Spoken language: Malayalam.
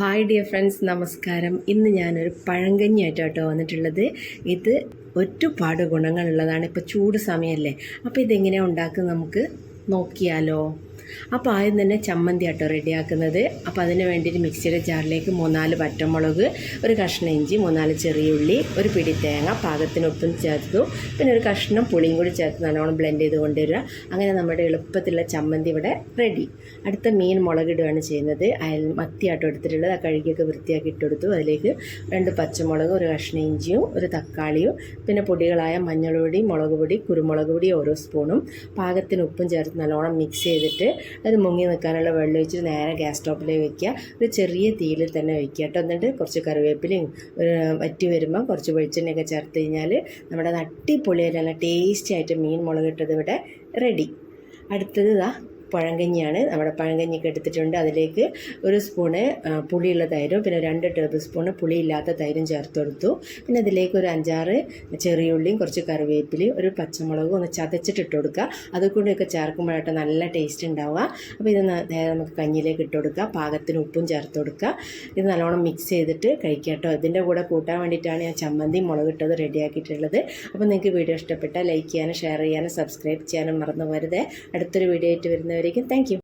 ഹായ് ഡിയർ ഫ്രണ്ട്സ് നമസ്കാരം. ഇന്ന് ഞാനൊരു പഴങ്കഞ്ഞിയായിട്ടോ കേട്ടോ വന്നിട്ടുള്ളത്. ഇത് ഒരുപാട് ഗുണങ്ങളുള്ളതാണ്. ഇപ്പോൾ ചൂട് സമയമല്ലേ അപ്പോൾ ഇതെങ്ങനെയാണ് ഉണ്ടാക്കുന്നത് നമുക്ക് നോക്കിയാലോ? അപ്പോൾ ആദ്യം തന്നെ ചമ്മന്തി ആട്ടോ റെഡിയാക്കുന്നത്. അപ്പോൾ അതിന് വേണ്ടിയിട്ട് മിക്സിയുടെ ജാറിലേക്ക് മൂന്നാൽ പറ്റമുളക് ഒരു കഷ്ണം ഇഞ്ചി മൂന്നാൽ ചെറിയ ഉള്ളി ഒരു പിടി തേങ്ങ പാകത്തിന് ഉപ്പും ചേർത്തു. പിന്നെ ഒരു കഷ്ണം പുളിയും കൂടി ചേർത്ത് നല്ലോണം ബ്ലെൻഡ് ചെയ്ത് കൊണ്ടുവരിക. അങ്ങനെ നമ്മുടെ എളുപ്പത്തിലുള്ള ചമ്മന്തി ഇവിടെ റെഡി അടുത്ത മീൻ മുളകിടുകയാണ് ചെയ്യുന്നത്. അയൽ മത്തിയാട്ടോ എടുത്തിട്ടുള്ളത്. ആ കഴുകിയൊക്കെ വൃത്തിയാക്കി ഇട്ടെടുത്തു അതിലേക്ക് രണ്ട് പച്ചമുളക് ഒരു കഷ്ണം ഇഞ്ചിയും ഒരു തക്കാളിയും പിന്നെ പൊടികളായ മഞ്ഞൾ പൊടി മുളക് പൊടി കുരുമുളക് പൊടി ഓരോ സ്പൂണും പാകത്തിന് ഉപ്പും ചേർത്ത് നല്ലോണം മിക്സ് ചെയ്തിട്ട് അത് മുങ്ങി നിൽക്കാനുള്ള വെള്ളം ഒഴിച്ചിട്ട് നേരെ ഗ്യാസ് സ്റ്റോപ്പിലേക്ക് വെക്കുക. ഒരു ചെറിയ തീയിൽ തന്നെ വെക്കുക കേട്ടോ. എന്നിട്ട് കുറച്ച് കറിവേപ്പിലയും വറ്റി വരുമ്പോൾ കുറച്ച് വെളിച്ചെണ്ണയൊക്കെ ചേർത്ത് കഴിഞ്ഞാൽ നമ്മുടെ അടിപൊളിയായിട്ട് നല്ല ടേസ്റ്റി ആയിട്ട് മീൻ മുളകിട്ടത് ഇവിടെ റെഡി അടുത്തത് ഇതാ പഴങ്കഞ്ഞിയാണ്. നമ്മുടെ പഴങ്കഞ്ഞിക്ക് എടുത്തിട്ടുണ്ട്. അതിലേക്ക് ഒരു സ്പൂണ് പുളിയുള്ള തൈരും പിന്നെ രണ്ട് ടേബിൾ സ്പൂണ് പുളിയില്ലാത്ത തൈരും ചേർത്ത് കൊടുത്തു. പിന്നെ അതിലേക്ക് ഒരു അഞ്ചാറ് ചെറിയുള്ളിയും കുറച്ച് കറിവേപ്പിലയും ഒരു പച്ചമുളകും ഒന്ന് ചതച്ചിട്ട് ഇട്ട് കൊടുക്കുക. അതുകൂടിയൊക്കെ ചേർക്കുമ്പോഴായിട്ട് നല്ല ടേസ്റ്റ് ഉണ്ടാവുക. അപ്പോൾ ഇത് നമുക്ക് കഞ്ഞിയിലേക്ക് ഇട്ട് കൊടുക്കുക. പാകത്തിന് ഉപ്പും ചേർത്ത് കൊടുക്കുക. ഇത് നല്ലോണം മിക്സ് ചെയ്തിട്ട് കഴിക്കുക കേട്ടോ. ഇതിന്റെ കൂടെ കൂട്ടാൻ വേണ്ടിയിട്ടാണ് ഞാൻ ചമ്മന്തി മുളകിട്ടത് റെഡിയാക്കിയിട്ടുള്ളത്. അപ്പോൾ നിങ്ങൾക്ക് വീഡിയോ ഇഷ്ടപ്പെട്ടാൽ ലൈക്ക് ചെയ്യാനും ഷെയർ ചെയ്യാനും സബ്സ്ക്രൈബ് ചെയ്യാനും മറന്നു വരുതേ അടുത്തൊരു വീഡിയോ ആയിട്ട് it again. Thank you.